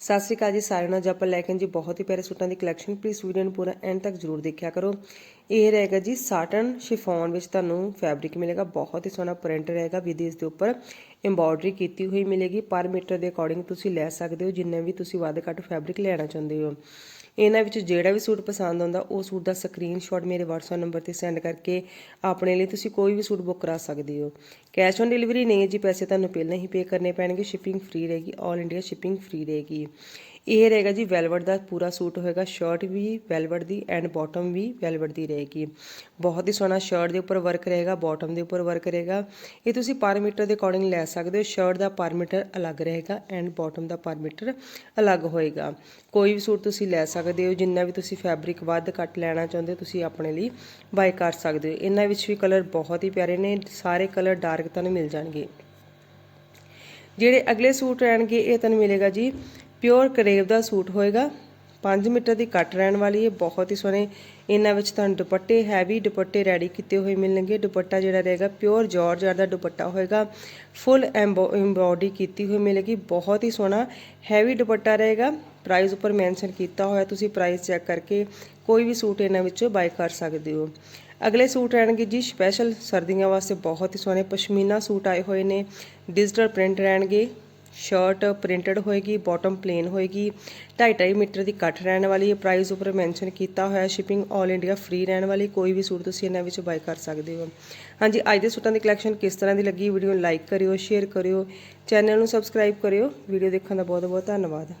ਸਤਿ ਸ਼੍ਰੀ ਅਕਾਲ ਜੀ ਸਾਰਿਆਂ ਨੂੰ। ਅੱਜ ਆਪਾਂ ਲੈ ਕੇ ਜੀ ਬਹੁਤ ਹੀ ਪਿਆਰੇ ਸੂਟਾਂ ਦੀ ਕਲੈਕਸ਼ਨ ਪਲੀਜ਼ ਵੀਡੀਓ ਨੂੰ ਪੂਰਾ ਐਂਡ ਤੱਕ ਜ਼ਰੂਰ ਦੇਖਿਆ ਕਰੋ। ਇਹ ਰਹੇਗਾ ਜੀ ਸਾਟਨ ਸ਼ਿਫੋਨ ਵਿੱਚ ਤੁਹਾਨੂੰ ਫੈਬਰਿਕ ਮਿਲੇਗਾ। ਬਹੁਤ ਹੀ ਸੋਹਣਾ ਪ੍ਰਿੰਟ ਰਹੇਗਾ। ਵਿਦੇਸ਼ ਦੇ ਉੱਪਰ ਐਮਬੋਡਰੀ ਕੀਤੀ ਹੋਈ ਮਿਲੇਗੀ। ਪਰ ਮੀਟਰ ਦੇ ਅਕੋਰਡਿੰਗ ਤੁਸੀਂ ਲੈ ਸਕਦੇ ਹੋ। ਜਿੰਨੇ ਵੀ ਤੁਸੀਂ ਵੱਧ ਘੱਟ ਫੈਬਰਿਕ ਲੈਣਾ ਚਾਹੁੰਦੇ ਹੋ। ਇਹਨਾਂ ਵਿੱਚ ਜਿਹੜਾ ਵੀ ਸੂਟ ਪਸੰਦ ਆਉਂਦਾ, ਉਹ ਸੂਟ ਦਾ ਸਕਰੀਨਸ਼ਾਟ ਮੇਰੇ WhatsApp ਨੰਬਰ ਤੇ ਸੈਂਡ ਕਰਕੇ ਆਪਣੇ ਲਈ ਤੁਸੀਂ ਕੋਈ ਵੀ ਸੂਟ ਬੁੱਕ ਕਰਾ ਸਕਦੇ ਹੋ। ਕੈਸ਼ ਔਨ ਡਿਲੀਵਰੀ ਨਹੀਂ ਹੈ ਜੀ, ਪੈਸੇ ਤੁਹਾਨੂੰ ਪਹਿਲਾਂ ਹੀ ਪੇ ਕਰਨੇ ਪੈਣਗੇ ਸ਼ਿਪਿੰਗ ਫ੍ਰੀ ਰਹੇਗੀ 올 ਇੰਡੀਆ ਸ਼ਿਪਿੰਗ ਫ੍ਰੀ ਰਹੇਗੀ। ਇਹ ਰਹੇਗਾ ਜੀ ਵੈਲਵਟ ਦਾ ਪੂਰਾ ਸੂਟ ਹੋਏਗਾ ਸ਼ਰਟ ਵੀ ਵੈਲਵਟ ਦੀ ਐਂਡ ਬਾਟਮ ਵੀ ਵੈਲਵਟ ਦੀ ਰਹੇਗੀ। ਬਹੁਤ ਹੀ ਸੋਹਣਾ ਸ਼ਰਟ ਦੇ ਉੱਪਰ ਵਰਕ ਰਹੇਗਾ ਬਾਟਮ ਦੇ ਉੱਪਰ ਵਰਕ ਰਹੇਗਾ। ਇਹ ਤੁਸੀਂ ਪਰ ਮੀਟਰ ਦੇ ਅਕੋਰਡਿੰਗ ਲੈ ਸਕਦੇ ਹੋ ਸ਼ਰਟ ਦਾ ਪਰ ਮੀਟਰ ਅਲੱਗ ਰਹੇਗਾ ਐਂਡ ਬਾਟਮ ਦਾ ਪਰ ਮੀਟਰ ਅਲੱਗ ਹੋਏਗਾ। ਕੋਈ ਵੀ ਸੂਟ ਤੁਸੀਂ ਲੈ ਸਕਦੇ ਹੋ, ਜਿੰਨਾ ਵੀ ਤੁਸੀਂ ਫੈਬਰਿਕ ਵੱਧ ਘੱਟ ਲੈਣਾ ਚਾਹੁੰਦੇ ਹੋ, ਤੁਸੀਂ ਆਪਣੇ ਲਈ ਬਾਈ ਕਰ ਸਕਦੇ ਹੋ। ਇਹਨਾਂ ਵਿੱਚ ਵੀ ਕਲਰ ਬਹੁਤ ਹੀ ਪਿਆਰੇ ਨੇ, ਸਾਰੇ ਕਲਰ ਡਾਰਕ ਤੁਹਾਨੂੰ ਮਿਲ ਜਾਣਗੇ। ਜਿਹੜੇ ਅਗਲੇ ਸੂਟ ਰਹਿਣਗੇ, ਇਹ ਤੁਹਾਨੂੰ ਮਿਲੇਗਾ ਜੀ ਪਿਓਰ ਕਰੇਵ ਦਾ ਸੂਟ ਹੋਏਗਾ। 5 ਮੀਟਰ ਦੀ ਕੱਟ ਰਹਿਣ ਵਾਲੀ ਹੈ ਬਹੁਤ ਹੀ ਸੋਹਣੇ, ਇਹਨਾਂ ਵਿੱਚ ਤੁਹਾਨੂੰ ਦੁਪੱਟੇ ਹੈਵੀ ਦੁਪੱਟੇ ਰੈਡੀ ਕੀਤੇ ਹੋਏ ਮਿਲਣਗੇ। ਦੁਪੱਟਾ ਜਿਹੜਾ ਰਹੇਗਾ ਪਿਓਰ ਜਾਰਜਟ ਦਾ ਦੁਪੱਟਾ ਹੋਏਗਾ। ਫੁੱਲ ਐਮਬੋਡੀ ਕੀਤੀ ਹੋਈ ਮਿਲੇਗੀ, ਬਹੁਤ ਹੀ ਸੋਹਣਾ। ਹੈਵੀ ਦੁਪੱਟਾ ਰਹੇਗਾ ਪ੍ਰਾਈਸ ਉੱਪਰ ਮੈਂਸ਼ਨ ਕੀਤਾ ਹੋਇਆ, ਤੁਸੀਂ ਪ੍ਰਾਈਸ ਚੈੱਕ ਕਰਕੇ ਕੋਈ ਵੀ ਸੂਟ ਇਹਨਾਂ ਵਿੱਚੋਂ ਬਾਈ ਕਰ ਸਕਦੇ ਹੋ। ਅਗਲੇ ਸੂਟ ਰਹਿਣਗੇ ਜੀ ਸਪੈਸ਼ਲ ਸਰਦੀਆਂ ਵਾਸਤੇ ਬਹੁਤ ਹੀ ਸੋਹਣੇ, ਪਸ਼ਮੀਨਾ ਸੂਟ ਆਏ ਹੋਏ ਨੇ ਡਿਜੀਟਲ ਪ੍ਰਿੰਟ ਰਹਿਣਗੇ। ਸ਼ਰਟ ਪ੍ਰਿੰਟਡ ਹੋਏਗੀ ਬਾਟਮ ਪਲੇਨ ਹੋਏਗੀ। 2.5 ਮੀਟਰ ਦੀ ਕੱਟ ਰਹਿਣ ਵਾਲੀ ਹੈ ਪ੍ਰਾਈਸ ਉੱਪਰ ਮੈਂਸ਼ਨ ਕੀਤਾ ਹੋਇਆ ਸ਼ਿਪਿੰਗ 올 ਇੰਡੀਆ ਫ੍ਰੀ ਰਹਿਣ ਵਾਲੀ, ਕੋਈ ਵੀ ਸੂਟ ਤੁਸੀਂ ਇਹਨਾਂ ਵਿੱਚ ਬਾਈ ਕਰ ਸਕਦੇ ਹੋ। ਹਾਂਜੀ, ਅੱਜ ਦੇ ਸੂਟਾਂ ਦੀ ਕਲੈਕਸ਼ਨ ਕਿਸ ਤਰ੍ਹਾਂ ਦੀ ਲੱਗੀ? ਵੀਡੀਓ ਨੂੰ ਲਾਈਕ ਕਰਿਓ ਸ਼ੇਅਰ ਕਰਿਓ ਚੈਨਲ ਨੂੰ ਸਬਸਕ੍ਰਾਈਬ ਕਰਿਓ। ਵੀਡੀਓ ਦੇਖਣ ਦਾ ਬਹੁਤ ਬਹੁਤ ਧੰਨਵਾਦ।